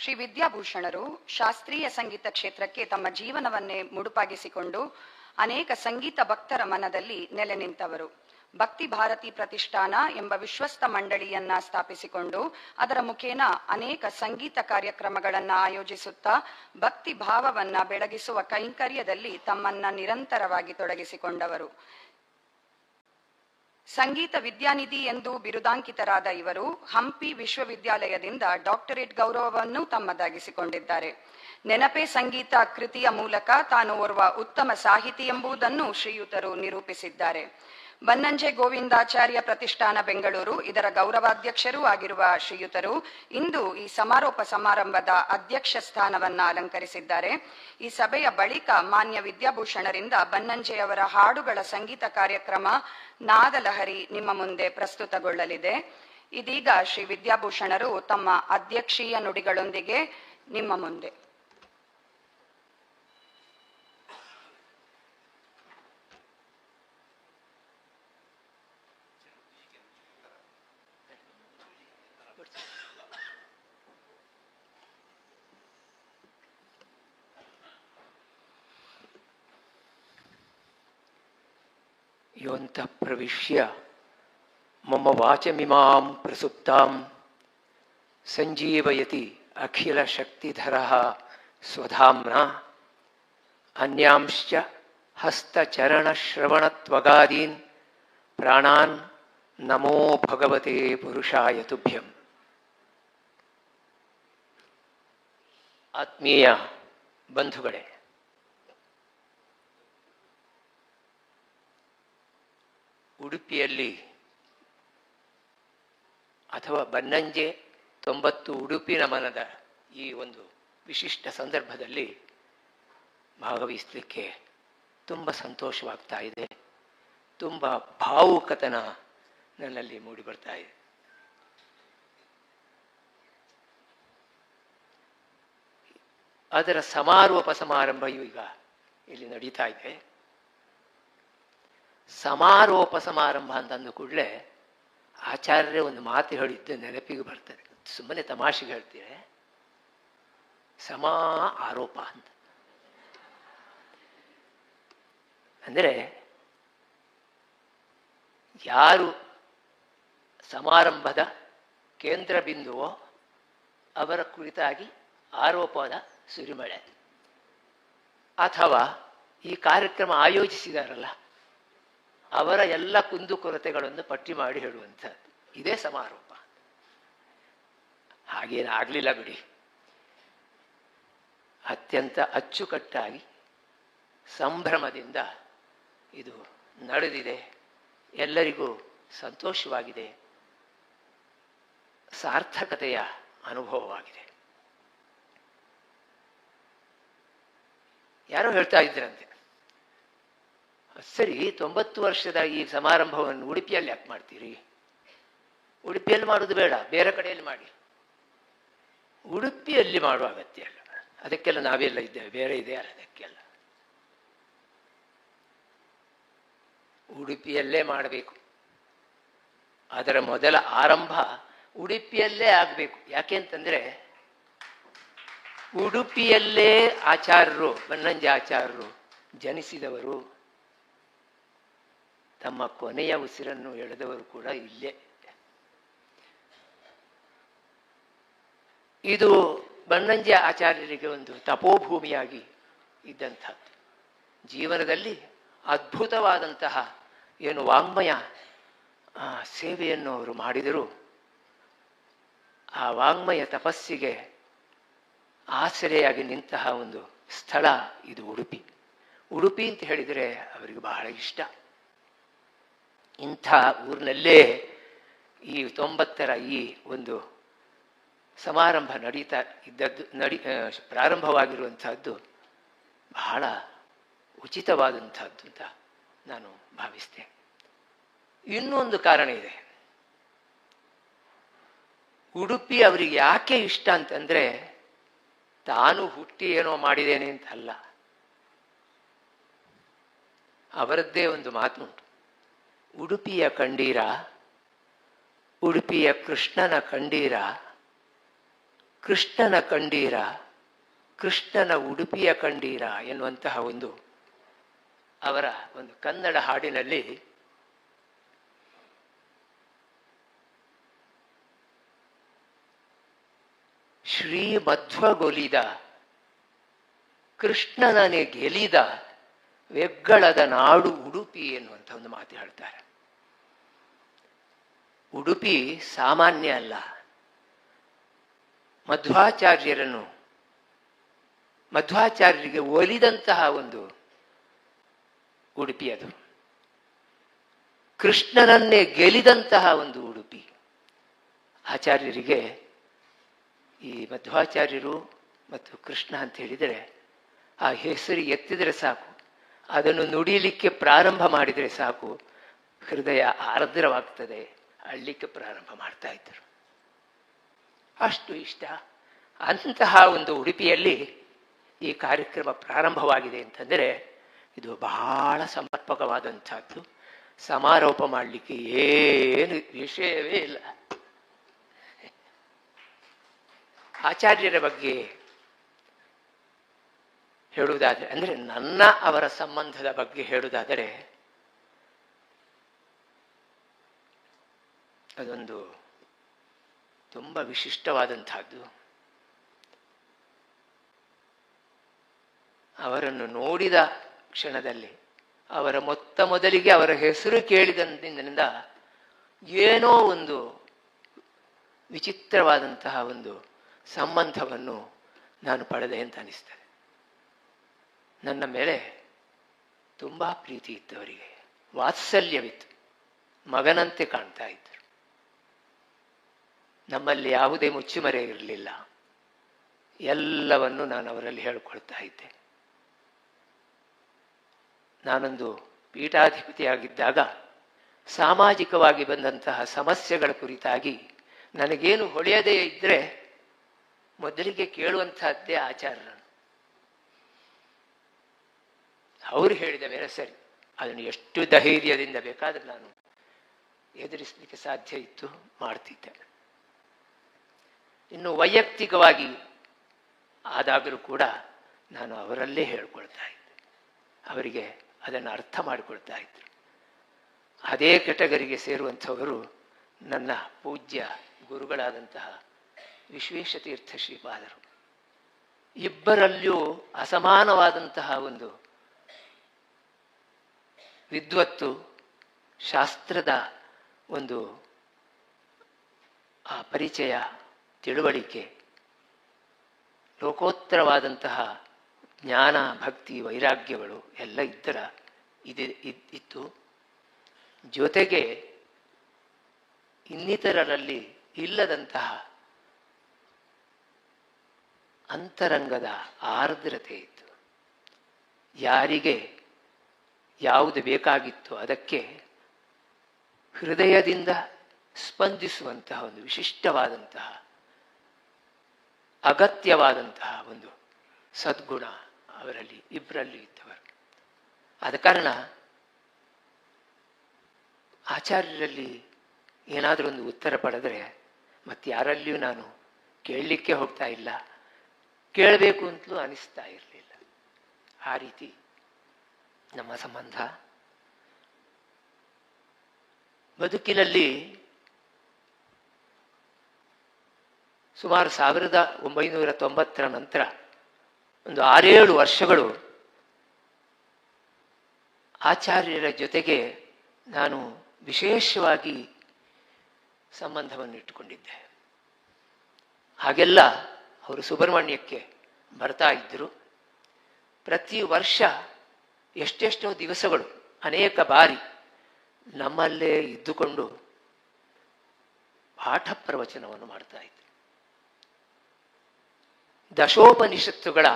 ಶ್ರೀ ವಿದ್ಯಾಭೂಷಣರು ಶಾಸ್ತ್ರೀಯ ಸಂಗೀತ ಕ್ಷೇತ್ರಕ್ಕೆ ತಮ್ಮ ಜೀವನವನ್ನೇ ಮುಡುಪಾಗಿಸಿಕೊಂಡು ಅನೇಕ ಸಂಗೀತ ಭಕ್ತರ ಮನದಲ್ಲಿ ನೆಲೆ ನಿಂತವರು. ಭಕ್ತಿ ಭಾರತಿ ಪ್ರತಿಷ್ಠಾನ ಎಂಬ ವಿಶ್ವಸ್ತ ಮಂಡಳಿಯನ್ನ ಸ್ಥಾಪಿಸಿಕೊಂಡು ಅದರ ಮುಖೇನ ಅನೇಕ ಸಂಗೀತ ಕಾರ್ಯಕ್ರಮಗಳನ್ನ ಆಯೋಜಿಸುತ್ತಾ ಭಕ್ತಿ ಭಾವವನ್ನ ಬೆಳಗಿಸುವ ಕೈಂಕರ್ಯದಲ್ಲಿ ತಮ್ಮನ್ನ ನಿರಂತರವಾಗಿ ತೊಡಗಿಸಿಕೊಂಡವರು. ಸಂಗೀತ ವಿದ್ಯಾನಿಧಿ ಎಂದು ಬಿರುದಾಂಕಿತರಾದ ಇವರು ಹಂಪಿ ವಿಶ್ವವಿದ್ಯಾಲಯದಿಂದ ಡಾಕ್ಟರೇಟ್ ಗೌರವವನ್ನು ತಮ್ಮದಾಗಿಸಿಕೊಂಡಿದ್ದಾರೆ. ನೆನಪೆ ಸಂಗೀತ ಕೃತಿಯ ಮೂಲಕ ತಾನು ಓರ್ವ ಉತ್ತಮ ಸಾಹಿತಿ ಎಂಬುದನ್ನು ಶ್ರೀಯುತರು ನಿರೂಪಿಸಿದ್ದಾರೆ. ಬನ್ನಂಜೆ ಗೋವಿಂದಾಚಾರ್ಯ ಪ್ರತಿಷ್ಠಾನ ಬೆಂಗಳೂರು. ಇದರ ಗೌರವಾಧ್ಯಕ್ಷರೂ ಆಗಿರುವ ಶ್ರೀಯುತರು ಇಂದು ಈ ಸಮಾರೋಪ ಸಮಾರಂಭದ ಅಧ್ಯಕ್ಷ ಸ್ಥಾನವನ್ನು ಅಲಂಕರಿಸಿದ್ದಾರೆ. ಈ ಸಭೆಯ ಬಳಿಕ ಮಾನ್ಯ ವಿದ್ಯಾಭೂಷಣರಿಂದ ಬನ್ನಂಜೆಯವರ ಹಾಡುಗಳ ಸಂಗೀತ ಕಾರ್ಯಕ್ರಮ ನಾದಲಹರಿ ನಿಮ್ಮ ಮುಂದೆ ಪ್ರಸ್ತುತಗೊಳ್ಳಲಿದೆ. ಇದೀಗ ಶ್ರೀ ವಿದ್ಯಾಭೂಷಣರು ತಮ್ಮ ಅಧ್ಯಕ್ಷೀಯ ನುಡಿಗಳೊಂದಿಗೆ ನಿಮ್ಮ ಮುಂದೆ. ಯೋಂತಃ ಪ್ರವಿಶ್ಯ ಮಮ ವಾಚಮಿಮಾಂ ಪ್ರಸುಪ್ತಾಂ ಸಂಜೀವಯತಿ ಅಖಿಲ ಶಕ್ತಿಧರಃ ಸ್ವಧಾಮ್ನ ಅನ್ಯಾಂಶ್ಚ ಹಸ್ತಚರಣಶ್ರವಣತ್ವಗಾದೀನ್ ಪ್ರಾಣಾನ್ ನಮೋ ಭಗವತೆ ಪುರುಷಾಯ ತುಭ್ಯಂ ಆತ್ಮೀಯ ಬಂಧುಗಳೇ ಉಡುಪಿಯಲ್ಲಿ ಅಥವಾ ಬನ್ನಂಜೆ ತೊಂಬತ್ತು ಉಡುಪಿ ನಮನದ ಈ ಒಂದು ವಿಶಿಷ್ಟ ಸಂದರ್ಭದಲ್ಲಿ ಭಾಗವಹಿಸಲಿಕ್ಕೆ ತುಂಬ ಸಂತೋಷವಾಗ್ತಾ ಇದೆ. ತುಂಬ ಭಾವುಕತನ ನನ್ನಲ್ಲಿ ಮೂಡಿಬರ್ತಾ ಇದೆ. ಅದರ ಸಮಾರೋಪ ಸಮಾರಂಭ ಈಗ ಇಲ್ಲಿ ನಡೀತಾ ಇದೆ. ಸಮಾರೋಪ ಸಮಾರಂಭ ಅಂತಂದ ಕೂಡಲೇ ಆಚಾರ್ಯರೇ ಒಂದು ಮಾತು ಹೇಳಿದ್ದು ನೆನಪಿಗೆ ಬರ್ತದೆ. ಸುಮ್ಮನೆ ತಮಾಷೆಗೆ ಹೇಳ್ತೀರಿ? ಸಮಾ ಆರೋಪ ಅಂತ. ಅಂದರೆ ಯಾರು ಸಮಾರಂಭದ ಕೇಂದ್ರ ಬಿಂದುವೋ ಅವರ ಕುರಿತಾಗಿ ಆರೋಪದ ಸುರಿಮಳೆ. ಅಥವಾ ಈ ಕಾರ್ಯಕ್ರಮ ಆಯೋಜಿಸಿದಾರಲ್ಲ ಅವರ ಎಲ್ಲ ಕುಂದುಕೊರತೆಗಳನ್ನು ಪಟ್ಟಿ ಮಾಡಿ ಹೇಳುವಂಥದ್ದು. ಇದೇ ಸಮಾರೋಪ. ಹಾಗೇನು ಆಗಲಿಲ್ಲ ಬಿಡಿ. ಅತ್ಯಂತ ಅಚ್ಚುಕಟ್ಟಾಗಿ ಸಂಭ್ರಮದಿಂದ ಇದು ನಡೆದಿದೆ. ಎಲ್ಲರಿಗೂ ಸಂತೋಷವಾಗಿದೆ. ಸಾರ್ಥಕತೆಯ ಅನುಭವವಾಗಿದೆ. ಯಾರೋ ಹೇಳ್ತಾ ಇದ್ರಂತೆ. ಸರಿ, ತೊಂಬತ್ತು ವರ್ಷದ ಈ ಸಮಾರಂಭವನ್ನು ಉಡುಪಿಯಲ್ಲಿ ಯಾಕೆ ಮಾಡ್ತೀರಿ? ಉಡುಪಿಯಲ್ಲಿ ಮಾಡೋದು ಬೇಡ, ಬೇರೆ ಕಡೆಯಲ್ಲಿ ಮಾಡಿ. ಉಡುಪಿಯಲ್ಲಿ ಮಾಡುವ ಅಗತ್ಯ ಅಲ್ಲ ಅದಕ್ಕೆಲ್ಲ ನಾವೆಲ್ಲ ಇದ್ದೇವೆ, ಬೇರೆ ಇದೆ ಅದಕ್ಕೆಲ್ಲ. ಉಡುಪಿಯಲ್ಲೇ ಮಾಡಬೇಕು. ಅದರ ಮೊದಲ ಆರಂಭ ಉಡುಪಿಯಲ್ಲೇ ಆಗಬೇಕು. ಯಾಕೆ ಅಂತಂದ್ರೆ, ಉಡುಪಿಯಲ್ಲೇ ಆಚಾರ್ಯರು, ಬನ್ನಂಜ ಆಚಾರ್ಯರು ಜನಿಸಿದವರು ತಮ್ಮ ಕೊನೆಯ ಉಸಿರನ್ನು ಎಳೆದವರು ಕೂಡ ಇಲ್ಲೇ. ಇದು ಬನ್ನಂಜ ಆಚಾರ್ಯರಿಗೆ ಒಂದು ತಪೋಭೂಮಿಯಾಗಿ ಇದ್ದಂಥದ್ದು. ಜೀವನದಲ್ಲಿ ಅದ್ಭುತವಾದಂತಹ ಏನು ವಾಂಗ್ಮಯ ಸೇವೆಯನ್ನು ಅವರು ಮಾಡಿದರು. ಆ ವಾಂಗ್ಮಯ ತಪಸ್ಸಿಗೆ ಆಸರೆಯಾಗಿ ನಿಂತಹ ಒಂದು ಸ್ಥಳ ಇದು ಉಡುಪಿ. ಉಡುಪಿ ಅಂತ ಹೇಳಿದರೆ ಅವರಿಗೆ ಬಹಳ ಇಷ್ಟ. ಇಂಥ ಊರಿನಲ್ಲೇ ಈ ತೊಂಬತ್ತರ ಈ ಒಂದು ಸಮಾರಂಭ ನಡೀತಾ ಇದ್ದದ್ದು, ನಡಿ ಪ್ರಾರಂಭವಾಗಿರುವಂತಹದ್ದು ಬಹಳ ಉಚಿತವಾದಂಥದ್ದು ಅಂತ ನಾನು ಭಾವಿಸ್ತೇನೆ. ಇನ್ನೊಂದು ಕಾರಣ ಇದೆ. ಉಡುಪಿ ಅವರಿಗೆ ಯಾಕೆ ಇಷ್ಟ ಅಂತಂದ್ರೆ ತಾನು ಹುಟ್ಟಿ ಏನೋ ಮಾಡಿದ್ದೇನೆ ಅಂತ ಅಲ್ಲ. ಅವರದ್ದೇ ಒಂದು ಮಾತು ಉಂಟು ಉಡುಪಿಯ ಕಂಡೀರ, ಉಡುಪಿಯ ಕೃಷ್ಣನ ಕಂಡೀರ ಕೃಷ್ಣನ ಕಂಡೀರ, ಕೃಷ್ಣನ ಉಡುಪಿಯ ಕಂಡೀರ ಎನ್ನುವಂತಹ ಒಂದು ಅವರ ಒಂದು ಕನ್ನಡ ಹಾಡಿನಲ್ಲಿ ಶ್ರೀ ಮಧ್ವಗೊಲಿದ ಕೃಷ್ಣನನೆ ಗೆಲಿದ ವೆಗ್ಗಳದ ನಾಡು ಉಡುಪಿ ಎನ್ನುವಂಥ ಒಂದು ಮಾತು ಹೇಳ್ತಾರೆ. ಉಡುಪಿ ಸಾಮಾನ್ಯ ಅಲ್ಲ. ಮಧ್ವಾಚಾರ್ಯರನ್ನು, ಮಧ್ವಾಚಾರ್ಯರಿಗೆ ಒಲಿದಂತಹ ಒಂದು ಉಡುಪಿ ಅದು. ಕೃಷ್ಣನನ್ನೇ ಗೆಲಿದಂತಹ ಒಂದು ಉಡುಪಿ. ಆಚಾರ್ಯರಿಗೆ ಈ ಮಧ್ವಾಚಾರ್ಯರು ಮತ್ತು ಕೃಷ್ಣ ಅಂತ ಹೇಳಿದರೆ ಆ ಹೆಸರು ಎತ್ತಿದರೆ ಸಾಕು. ಅದನ್ನು ನುಡಿಯಲಿಕ್ಕೆ ಪ್ರಾರಂಭ ಮಾಡಿದರೆ ಸಾಕು. ಹೃದಯ ಆರ್ದ್ರವಾಗ್ತದೆ, ಅಳ್ಳಿಕ್ಕೆ ಪ್ರಾರಂಭ ಮಾಡ್ತಾ ಇದ್ದರು. ಅಷ್ಟು ಇಷ್ಟ. ಅಂತಹ ಒಂದು ಉಡುಪಿಯಲ್ಲಿ ಈ ಕಾರ್ಯಕ್ರಮ ಪ್ರಾರಂಭವಾಗಿದೆ ಅಂತಂದರೆ ಇದು ಬಹಳ ಸಮರ್ಪಕವಾದಂಥದ್ದು. ಸಮಾರೋಪ ಮಾಡಲಿಕ್ಕೆ ಏನು ವಿಷಯವೇ ಇಲ್ಲ. ಆಚಾರ್ಯರ ಬಗ್ಗೆ ಹೇಳುವುದಾದರೆ, ಅಂದರೆ ನನ್ನ ಅವರ ಸಂಬಂಧದ ಬಗ್ಗೆ ಹೇಳುವುದಾದರೆ, ಅದೊಂದು ತುಂಬ ವಿಶಿಷ್ಟವಾದಂತಹದ್ದು ಅವರನ್ನು ನೋಡಿದ ಕ್ಷಣದಲ್ಲಿ, ಅವರ ಮೊತ್ತ ಮೊದಲಿಗೆ ಅವರ ಹೆಸರು ಕೇಳಿದಂದಿನಿಂದ ಏನೋ ಒಂದು ವಿಚಿತ್ರವಾದಂತಹ ಒಂದು ಸಂಬಂಧವನ್ನು ನಾನು ಪಡೆದೆ ಅಂತ ಅನಿಸ್ತದೆ. ನನ್ನ ಮೇಲೆ ತುಂಬ ಪ್ರೀತಿ ಇತ್ತು ಅವರಿಗೆ ವಾತ್ಸಲ್ಯವಿತ್ತು. ಮಗನಂತೆ ಕಾಣ್ತಾ ಇದ್ದರು. ನಮ್ಮಲ್ಲಿ ಯಾವುದೇ ಮುಚ್ಚುಮರೆ ಇರಲಿಲ್ಲ. ಎಲ್ಲವನ್ನು ನಾನು ಅವರಲ್ಲಿ ಹೇಳ್ಕೊಳ್ತಾ ಇದ್ದೆ. ನಾನೊಂದು ಪೀಠಾಧಿಪತಿಯಾಗಿದ್ದಾಗ ಸಾಮಾಜಿಕವಾಗಿ ಬಂದಂತಹ ಸಮಸ್ಯೆಗಳ ಕುರಿತಾಗಿ ನನಗೇನು ಹೊಳೆಯದೇ ಇದ್ದರೆ ಮೊದಲಿಗೆ ಕೇಳುವಂತಹದ್ದೇ ಆಚಾರ್ಯರನ್ನು ಅವರು ಹೇಳಿದ ಮೇಲೆ ಸರಿ, ಅದನ್ನು ಎಷ್ಟು ಧೈರ್ಯದಿಂದ ಬೇಕಾದ್ರೆ ನಾನು ಎದುರಿಸಲಿಕ್ಕೆ ಸಾಧ್ಯ ಇತ್ತು, ಮಾಡ್ತಿದ್ದೆ. ಇನ್ನು ವೈಯಕ್ತಿಕವಾಗಿ ಆದಾಗಲೂ ಕೂಡ ನಾನು ಅವರಲ್ಲೇ ಹೇಳ್ಕೊಳ್ತಾ ಇದ್ದೆ. ಅವರಿಗೆ ಅದನ್ನು ಅರ್ಥ ಮಾಡಿಕೊಳ್ತಾ ಇದ್ದರು ಅದೇ ಕೆಟಗರಿಗೆ ಸೇರುವಂಥವರು ನನ್ನ ಪೂಜ್ಯ ಗುರುಗಳಾದಂತಹ ವಿಶ್ವೇಶತೀರ್ಥ ಶ್ರೀಪಾದರು. ಇಬ್ಬರಲ್ಲಿಯೂ ಅಸಮಾನವಾದಂತಹ ಒಂದು ವಿದ್ವತ್ತು ಶಾಸ್ತ್ರದ ಒಂದು, ಆ, ಪರಿಚಯ, ತಿಳುವಳಿಕೆ, ಲೋಕೋತ್ತರವಾದಂತಹ ಜ್ಞಾನ, ಭಕ್ತಿ, ವೈರಾಗ್ಯಗಳು ಎಲ್ಲ ಇದ್ದರ ಇದೆ ಇತ್ತು. ಜೊತೆಗೆ ಇನ್ನಿತರರಲ್ಲಿ ಇಲ್ಲದಂತಹ ಅಂತರಂಗದ ಆರ್ದ್ರತೆ ಇತ್ತು. ಯಾರಿಗೆ ಯಾವುದು ಬೇಕಾಗಿತ್ತು ಅದಕ್ಕೆ ಹೃದಯದಿಂದ ಸ್ಪಂದಿಸುವಂತಹ ಒಂದು ವಿಶಿಷ್ಟವಾದಂತಹ, ಅಗತ್ಯವಾದಂತಹ ಒಂದು ಸದ್ಗುಣ ಅವರಲ್ಲಿ ಇಬ್ಬರಲ್ಲಿ ಇದ್ದವರು. ಆದ ಕಾರಣ ಆಚಾರ್ಯರಲ್ಲಿ ಏನಾದರೂ ಒಂದು ಉತ್ತರ ಪಡೆದರೆ ಮತ್ತೆ ಯಾರಲ್ಲಿಯೂ ನಾನು ಕೇಳಲಿಕ್ಕೆ ಹೋಗ್ತಾ ಇಲ್ಲ. ಕೇಳಬೇಕು ಅಂತಲೂ ಅನಿಸ್ತಾ ಇರಲಿಲ್ಲ. ಆ ರೀತಿ ನಮ್ಮ ಸಂಬಂಧ. ಬದುಕಿನಲ್ಲಿ ಸುಮಾರು ಸಾವಿರದ ಒಂಬೈನೂರ ತೊಂಬತ್ತರ ನಂತರ ಒಂದು ಆರೇಳು ವರ್ಷಗಳು ಆಚಾರ್ಯರ ಜೊತೆಗೆ ನಾನು ವಿಶೇಷವಾಗಿ ಸಂಬಂಧವನ್ನು ಇಟ್ಟುಕೊಂಡಿದ್ದೆ ಹಾಗೆಲ್ಲ ಅವರು ಸುಬ್ರಹ್ಮಣ್ಯಕ್ಕೆ ಬರ್ತಾ ಇದ್ದರು. ಪ್ರತಿ ವರ್ಷ ಎಷ್ಟೆಷ್ಟೋ ದಿವಸಗಳು, ಅನೇಕ ಬಾರಿ ನಮ್ಮಲ್ಲೇ ಇದ್ದುಕೊಂಡು ಪಾಠ ಪ್ರವಚನವನ್ನು ಮಾಡ್ತಾ ಇದ್ದರು ದಶೋಪನಿಷತ್ತುಗಳ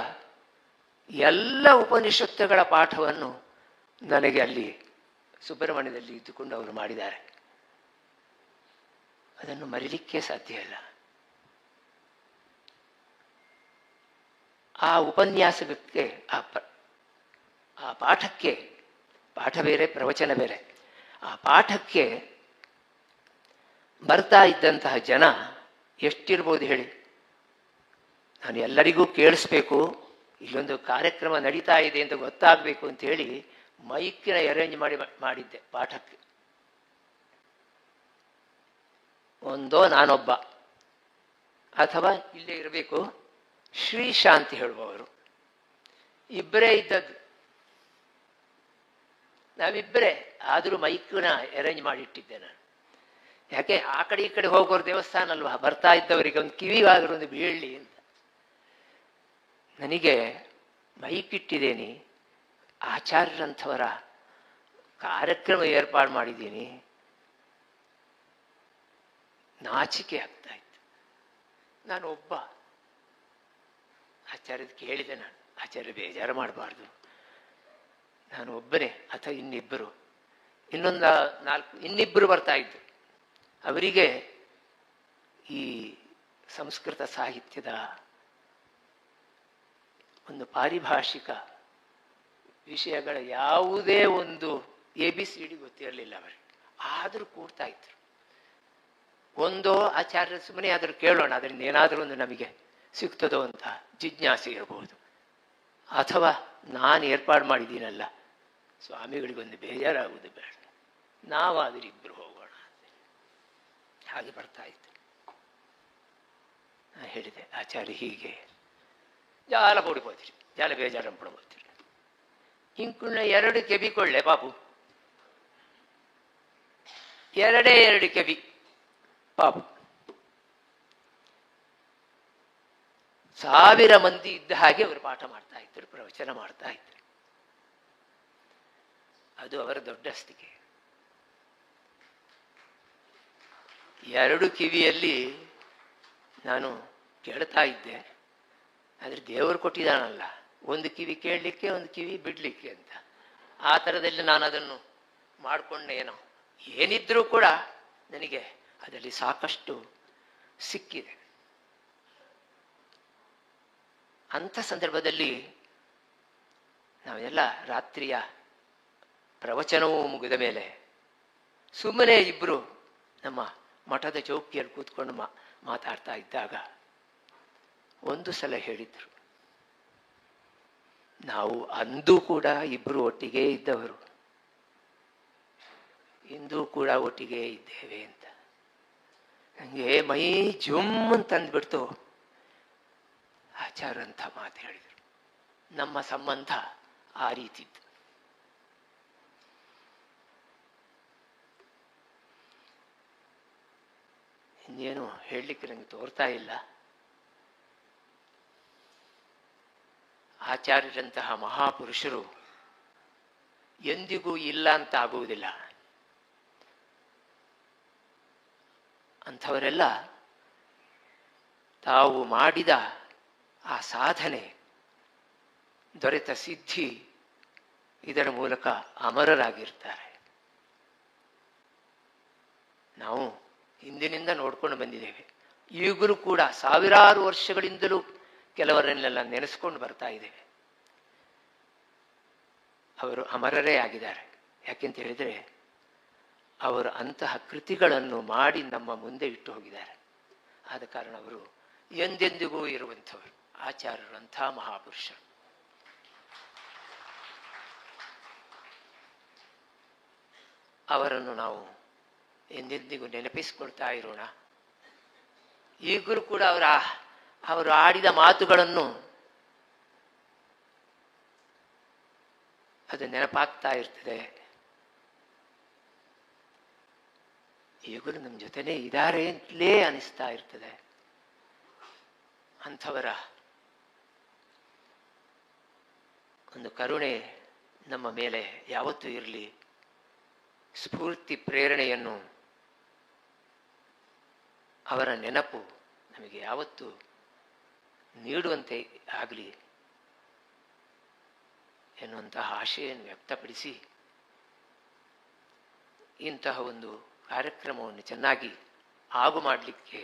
ಎಲ್ಲ ಉಪನಿಷತ್ತುಗಳ ಪಾಠವನ್ನು ನನಗೆ ಅಲ್ಲಿ ಸುಬ್ರಹ್ಮಣ್ಯದಲ್ಲಿ ಇದ್ದುಕೊಂಡು ಅವರು ಮಾಡಿದ್ದಾರೆ. ಅದನ್ನು ಮರಿಲಿಕ್ಕೆ ಸಾಧ್ಯ ಇಲ್ಲ. ಆ ಉಪನ್ಯಾಸಕ್ಕೆ ಆ ಆ ಪಾಠಕ್ಕೆ, ಪಾಠ ಬೇರೆ, ಪ್ರವಚನ ಬೇರೆ. ಆ ಪಾಠಕ್ಕೆ ಬರ್ತಾ ಇದ್ದಂತಹ ಜನ ಎಷ್ಟಿರ್ಬೋದು ಹೇಳಿ? ನಾನು ಎಲ್ಲರಿಗೂ ಕೇಳಿಸ್ಬೇಕು, ಇಲ್ಲೊಂದು ಕಾರ್ಯಕ್ರಮ ನಡೀತಾ ಇದೆ ಅಂತ ಗೊತ್ತಾಗಬೇಕು ಅಂತ ಹೇಳಿ ಮೈಕಿನ ಅರೇಂಜ್ ಮಾಡಿ ಮಾಡಿದ್ದೆ ಪಾಠಕ್ಕೆ. ಒಂದೋ ನಾನೊಬ್ಬ. ಅಥವಾ ಇಲ್ಲೇ ಇರಬೇಕು, ಶ್ರೀಶಾಂತಿ ಹೇಳುವವರು. ಇಬ್ಬರೇ ಇದ್ದದ್ದು. ನಾವಿಬ್ಬರೇ ಆದರೂ ಮೈಕ್ನ ಅರೇಂಜ್ ಮಾಡಿಟ್ಟಿದ್ದೆ ನಾನು. ಯಾಕೆ, ಆ ಕಡೆ ಈ ಕಡೆ ಹೋಗೋರು ದೇವಸ್ಥಾನ ಅಲ್ವಾ? ಬರ್ತಾ ಇದ್ದವರಿಗೆ ಒಂದು ಕಿವಿಗಾದ್ರೂ ಒಂದು ಬೀಳಲಿ ಅಂತ. ನನಗೆ ಮೈಕ್ ಇಟ್ಟಿದ್ದೀನಿ ಆಚಾರ್ಯರಂಥವರ ಕಾರ್ಯಕ್ರಮ ಏರ್ಪಾಡು ಮಾಡಿದ್ದೀನಿ. ನಾಚಿಕೆ ಆಗ್ತಾ ಇತ್ತು. ನಾನು ಒಬ್ಬ ಆಚಾರ್ಯದ ಕೇಳಿದೆ ನಾನು. ಆಚಾರ್ಯ ಬೇಜಾರು ಮಾಡಬಾರ್ದು. ನಾನು ಒಬ್ಬನೇ ಅಥವಾ ಇನ್ನಿಬ್ಬರು. ಇನ್ನೊಂದು ನಾಲ್ಕು, ಇನ್ನಿಬ್ಬರು ಬರ್ತಾ ಇದ್ರು. ಅವರಿಗೆ ಈ ಸಂಸ್ಕೃತ ಸಾಹಿತ್ಯದ ಒಂದು ಪಾರಿಭಾಷಿಕ ವಿಷಯಗಳ ಯಾವುದೇ ಒಂದು ಎ ಬಿ ಸಿ ಡಿ ಗೊತ್ತಿರಲಿಲ್ಲ ಅವರಿಗೆ. ಆದರೂ ಕೂಡ್ತಾ ಇದ್ರು. ಒಂದೋ ಆಚಾರ್ಯ ಸುಮ್ಮನೆ ಆದರೂ ಕೇಳೋಣ, ಅದರಿಂದ ಏನಾದರೂ ಒಂದು ನಮಗೆ ಸಿಗ್ತದೋ ಅಂತ ಜಿಜ್ಞಾಸೆ ಇರಬಹುದು. ಅಥವಾ ನಾನು ಏರ್ಪಾಡು ಮಾಡಿದ್ದೀನಲ್ಲ ಸ್ವಾಮಿಗಳಿಗೊಂದು ಬೇಜಾರಾಗುವುದು ಬೇಡ. ನಾವಾದರೂ ಇಬ್ಬರು ಹೋಗೋಣ ಹಾಗೆ ಬರ್ತಾ ಇತ್ತು ನಾನು ಹೇಳಿದೆ, ಆಚಾರ್ಯ, ಹೀಗೆ ಜಾಲ ಕೊಡಿಬೋದ್ರಿ ಜಾಲ ಬೇಜಾರು ಪಡ್ಬೋದ್ರಿ. ಹಿಂಕುಳ್ಳ ಎರಡು ಕೆಬಿ ಕೊಳ್ಳೆ ಪಾಪು ಎರಡೇ ಎರಡು ಕೆಬಿ ಪಾಪು ಸಾವಿರ ಮಂದಿ ಇದ್ದ ಹಾಗೆ ಅವರು ಪಾಠ ಮಾಡ್ತಾ ಇದ್ರು ಪ್ರವಚನ ಮಾಡ್ತಾ ಇದ್ರು ಅದು ಅವರ ದೊಡ್ಡ ಅಸ್ತಿಕೆ ಎರಡು ಕಿವಿಯಲ್ಲಿ ನಾನು ಕೇಳ್ತಾ ಇದ್ದೆ, ಆದರೆ ದೇವರು ಕೊಟ್ಟಿದ್ದಾನಲ್ಲ, ಒಂದು ಕಿವಿ ಕೇಳಲಿಕ್ಕೆ, ಒಂದು ಕಿವಿ ಬಿಡಲಿಕ್ಕೆ ಅಂತ. ಆ ಥರದಲ್ಲಿ ನಾನು ಅದನ್ನು ಮಾಡಿಕೊಂಡೇನೋ. ಏನಿದ್ರೂ ಕೂಡ ನನಗೆ ಅದರಲ್ಲಿ ಸಾಕಷ್ಟು ಸಿಕ್ಕಿದೆ. ಅಂಥ ಸಂದರ್ಭದಲ್ಲಿ ನಾವೆಲ್ಲ ರಾತ್ರಿಯ ಪ್ರವಚನವೂ ಮುಗಿದ ಮೇಲೆ ಸುಮ್ಮನೆ ಇಬ್ಬರು ನಮ್ಮ ಮಠದ ಚೌಕಿಯಲ್ಲಿ ಕೂತ್ಕೊಂಡು ಮಾತಾಡ್ತಾ ಇದ್ದಾಗ ಒಂದು ಸಲ ಹೇಳಿದರು, ನಾವು ಅಂದು ಕೂಡ ಇಬ್ಬರು ಒಟ್ಟಿಗೆ ಇದ್ದವರು. ಇಂದು ಕೂಡ ಒಟ್ಟಿಗೆ ಇದ್ದೇವೆ ಅಂತ. ನನಗೆ ಮೈ ಜುಮ್ ಅಂತ ಅಂದ್ಬಿಡ್ತು. ಆಚಾರ ಅಂತ ಮಾತು ಹೇಳಿದರು. ನಮ್ಮ ಸಂಬಂಧ ಆ ರೀತಿದ್ದು ಇನ್ನೇನು ಹೇಳಲಿಕ್ಕೆ ನನಗೆ ತೋರ್ತಾ ಇಲ್ಲ. ಆಚಾರ್ಯರಂತಹ ಮಹಾಪುರುಷರು ಎಂದಿಗೂ ಇಲ್ಲ ಅಂತ ಆಗುವುದಿಲ್ಲ. ಅಂಥವರೆಲ್ಲ ತಾವು ಮಾಡಿದ ಆ ಸಾಧನೆ ದೊರೆತ ಸಿದ್ಧಿ ಇದರ ಮೂಲಕ ಅಮರರಾಗಿರ್ತಾರೆ. ನಾವು ಹಿಂದಿನಿಂದ ನೋಡ್ಕೊಂಡು ಬಂದಿದ್ದೇವೆ. ಈಗಲೂ ಕೂಡ ಸಾವಿರಾರು ವರ್ಷಗಳಿಂದಲೂ ಕೆಲವರನ್ನೆಲ್ಲ ನೆನೆಸ್ಕೊಂಡು ಬರ್ತಾ ಇದ್ದೇವೆ. ಅವರು ಅಮರರೇ ಆಗಿದ್ದಾರೆ. ಯಾಕೆಂತ ಹೇಳಿದರೆ, ಅವರು ಅಂತಹ ಕೃತಿಗಳನ್ನು ಮಾಡಿ ನಮ್ಮ ಮುಂದೆ ಇಟ್ಟು ಹೋಗಿದ್ದಾರೆ. ಆದ ಕಾರಣ ಅವರು ಎಂದೆಂದಿಗೂ ಇರುವಂಥವರು. ಆಚಾರ್ಯರು ಅಂಥ ಮಹಾಪುರುಷರು. ಅವರನ್ನು ನಾವು ಎಂದೆಂದಿಗೂ ನೆನಪಿಸಿಕೊಳ್ತಾ ಇರೋಣ. ಈಗಲೂ ಕೂಡ ಅವರ, ಅವರು ಆಡಿದ ಮಾತುಗಳನ್ನು ಅದು ನೆನಪಾಗ್ತಾ ಇರ್ತದೆ. ಈಗಲೂ ನಮ್ಮ ಜೊತೆನೇ ಇದ್ದಾರೆ ಅಂತಲೇ ಅನಿಸ್ತಾ ಇರ್ತದೆ. ಅಂಥವರ ಒಂದು ಕರುಣೆ ನಮ್ಮ ಮೇಲೆ ಯಾವತ್ತೂ ಇರಲಿ. ಸ್ಫೂರ್ತಿ ಪ್ರೇರಣೆಯನ್ನು ಅವರ ನೆನಪು ನಮಗೆ ಯಾವತ್ತೂ ನೀಡುವಂತೆ ಆಗಲಿ ಎನ್ನುವಂತಹ ಆಶೆಯನ್ನು ವ್ಯಕ್ತಪಡಿಸಿ ಇಂತಹ ಒಂದು ಕಾರ್ಯಕ್ರಮವನ್ನು ಚೆನ್ನಾಗಿ ಆಗು ಮಾಡಲಿಕ್ಕೆ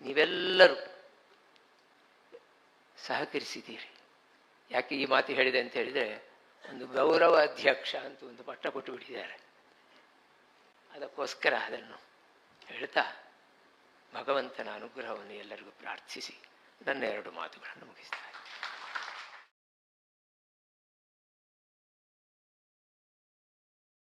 ನೀವೆಲ್ಲರೂ ಸಹಕರಿಸಿದ್ದೀರಿ. ಯಾಕೆ ಈ ಮಾತು ಹೇಳಿದೆ ಅಂತ ಹೇಳಿದರೆ ಒಂದು ಗೌರವ ಅಧ್ಯಕ್ಷ ಅಂತ ಒಂದು ಪಟ್ಟ ಕೊಟ್ಟು ಬಿಟ್ಟಿದ್ದಾರೆ. ಅದಕ್ಕೋಸ್ಕರ ಅದನ್ನು ಹೇಳ್ತಾ ಭಗವಂತನ ಅನುಗ್ರಹವನ್ನು ಎಲ್ಲರಿಗೂ ಪ್ರಾರ್ಥಿಸಿ. ನನ್ನ ಎರಡು ಮಾತುಗಳನ್ನು ಮುಗಿಸ್ತೇನೆ.